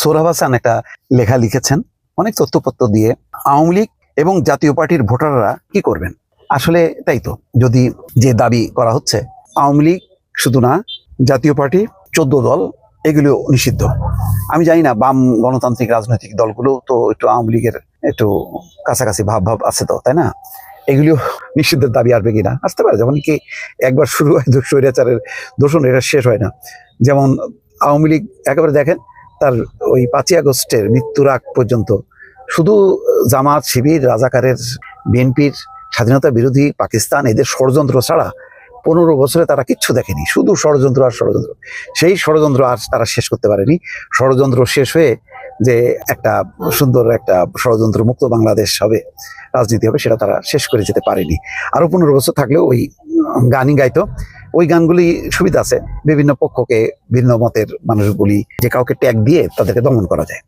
সোহরাব হাসান একটা লেখা লিখেছেন, অনেক তথ্যপত্র দিয়ে। আওয়ামী লীগ এবং জাতীয় পার্টির ভোটাররা কি করবেন? আসলে তাই তো, যদি যে দাবি করা হচ্ছে, আওয়ামী লীগ শুধু না, জাতীয় পার্টি, চোদ্দ দল এগুলো নিষিদ্ধ। আমি জানি না, বাম গণতান্ত্রিক রাজনৈতিক দলগুলো তো একটু আওয়ামী লীগের একটু কাছাকাছি ভাব ভাব আছে তো, তাই না? এগুলিও নিষিদ্ধের দাবি আসবে কিনা? আসতে পারে, যেমন কি একবার শুরু হয় স্বৈরাচারের দূষণ, এটা শেষ হয় না। যেমন আওয়ামী লীগ, একেবারে দেখেন তার ওই পাঁচই আগস্টের মৃত্যুর আগ পর্যন্ত শুধু জামাত, শিবির, রাজাকারের, বিএনপির স্বাধীনতা বিরোধী পাকিস্তান, এদের ষড়যন্ত্র ছাড়া পনেরো বছরে তারা কিচ্ছু দেখেনি। শুধু ষড়যন্ত্র আর ষড়যন্ত্র। সেই ষড়যন্ত্র আর তারা শেষ করতে পারেনি। ষড়যন্ত্র শেষ হয়ে যে একটা সুন্দর একটা ষড়যন্ত্র মুক্ত বাংলাদেশ হবে, রাজনীতি হবে, সেটা তারা শেষ করে যেতে পারেনি। আরও পনেরো বছর থাকলেও ওই গানই গাইতো। ওই গানগুলি সুবিধা আছে। বিভিন্ন পক্ষকে, ভিন্ন মতের মানুষগুলি যে কাউকে ট্যাগ দিয়ে তাদেরকে দমন করা যায়।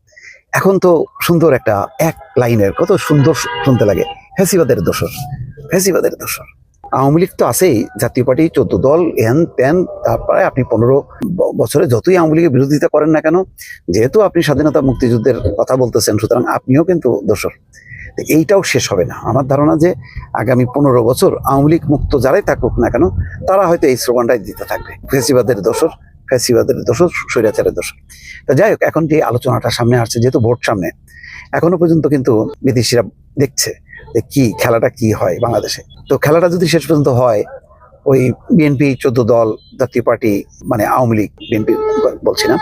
এখন তো সুন্দর একটা এক লাইনের, কত সুন্দর শুনতে লাগে। ফ্যাসিবাদের দোষর ফ্যাসিবাদের দোষর আওয়ামী লীগ তো আছেই, জাতীয় পার্টি, চোদ্দ দল, এন, তেন তারপরে আপনি পনেরো বছরে যতই আওয়ামী লীগের বিরোধিতা করেন না কেন, যেহেতু আপনি স্বাধীনতা মুক্তিযুদ্ধের কথা বলতেছেন, সুতরাং আপনিও কিন্তু দোষর এইটাও শেষ হবে না। আমার ধারণা যে আগামী পনেরো বছর আওয়ামী লীগ মুক্ত যারাই থাকুক না কেন, তারা হয়তো এই স্লোগানটাই দিতে থাকবে। ফেসিবাদের দোষর ফেসিবাদের দোষর, স্বৈরাচারের দোষর। তা যাই হোক, এখন যে আলোচনাটা সামনে আসছে, যেহেতু ভোট সামনে, এখনও পর্যন্ত কিন্তু বিদেশিরা দেখছে যে কি খেলাটা কি হয় বাংলাদেশে। তো খেলাটা যদি শেষ পর্যন্ত হয়, ওই বিএনপি চোদ্দ দল জাতীয় পার্টি মানে আওয়ামী লীগ, বিএনপি বলছি না,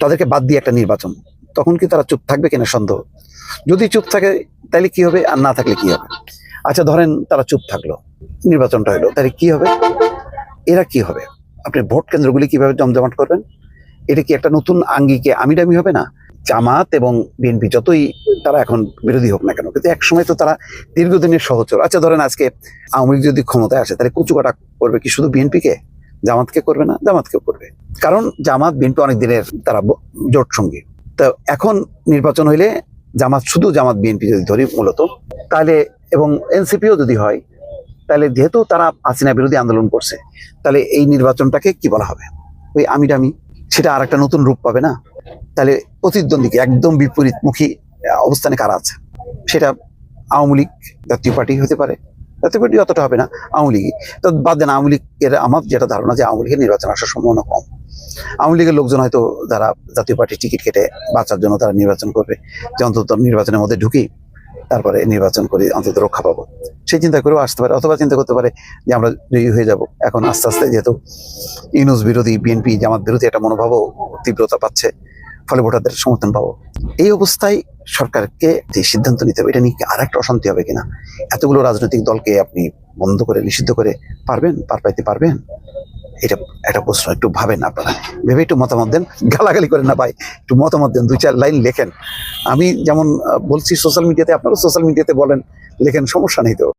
তাদেরকে বাদ দিয়ে একটা নির্বাচন তখন কি তারা চুপ থাকবে কিনা সন্দেহ? যদি চুপ থাকে তাহলে কি হবে? আর না থাকলে কি হবে? আচ্ছা ধরেন তারা চুপ থাকল, নির্বাচনটা হলো তাহলে কি হবে? এরা কি হবে? আপনি ভোট কেন্দ্রগুলি কীভাবে জমজমাট করবেন? এটা কি একটা নতুন আঙ্গিকে আমিরামি হবে না? জামাত এবং বিএনপি যতই তারা এখন বিরোধী হোক না কেন, কিন্তু একসময় তো তারা দীর্ঘদিনের সহচর। আচ্ছা ধরেন আজকে আওয়ামী লীগ যদি ক্ষমতায় আসে, তাহলে কুচুকাটা করবে কি শুধু বিএনপিকে? জামাতকে করবে না? জামাতকেও করবে। কারণ জামাত, বিএনপি অনেক দিনের তারা জোট সঙ্গী। তো এখন নির্বাচন হইলে জামাত, শুধু জামাত বিএনপি যদি ধরি মূলত, তাহলে এবং এনসিপিও যদি হয়, তাহলে যেহেতু তারা হাসিনা বিরোধী আন্দোলন করছে, তাহলে এই নির্বাচনটাকে কি বলা হবে? ওই আমিরামি সেটা আর একটা নতুন রূপ পাবে না? তাহলে প্রতিদ্বন্দ্বীকে একদম বিপরীতমুখী অবস্থানে কারা আছে? সেটা আওয়ামী লীগ জাতীয় পার্টি হতে পারে, জাতীয় পার্টি অতটা হবে না, আওয়ামী লীগই। তো বাদ দেন, আওয়ামী লীগের আমার যেটা ধারণা যে আওয়ামী লীগের নির্বাচন আসার সম্ভাবনা কম। আওয়ামী লীগের লোকজন হয়তো যারা জাতীয় পার্টির টিকিট কেটে বাঁচার জন্য তারা নির্বাচন করবে। যে অন্তত নির্বাচনের মধ্যে ঢুকি, তারপরে নির্বাচন করে, অন্তত রক্ষা পাবো। সেই চিন্তা করেও আসতে পারে, অথবা চিন্তা করতে পারে যে আমরা জয়ী হয়ে যাব। এখন আস্তে আস্তে যেহেতু ইউনুস বিরোধী বিএনপি, জামাত বিরোধী একটা মনোভাবও তীব্রতা পাচ্ছে, ফলে ভোটারদের সমর্থন পাবো। এই অবস্থায় সরকারকে যে সিদ্ধান্ত নিতে হবে, এটা নিয়ে আর একটা অশান্তি হবে কিনা? এতগুলো রাজনৈতিক দলকে আপনি বন্ধ করে, নিষিদ্ধ করে পারবেন, পার পাইতে পারবেন? এটা একটা প্রশ্ন, একটু ভাবেন আপনারা। ভেবে একটু মতামত দেন, গালাগালি করেন না ভাই। একটু মতামত দেন, দুই চার লাইন লেখেন। আমি যেমন বলছি সোশ্যাল মিডিয়াতে আপনারা সোশ্যাল মিডিয়াতে বলেন, লেখেন, সমস্যা নেই তো।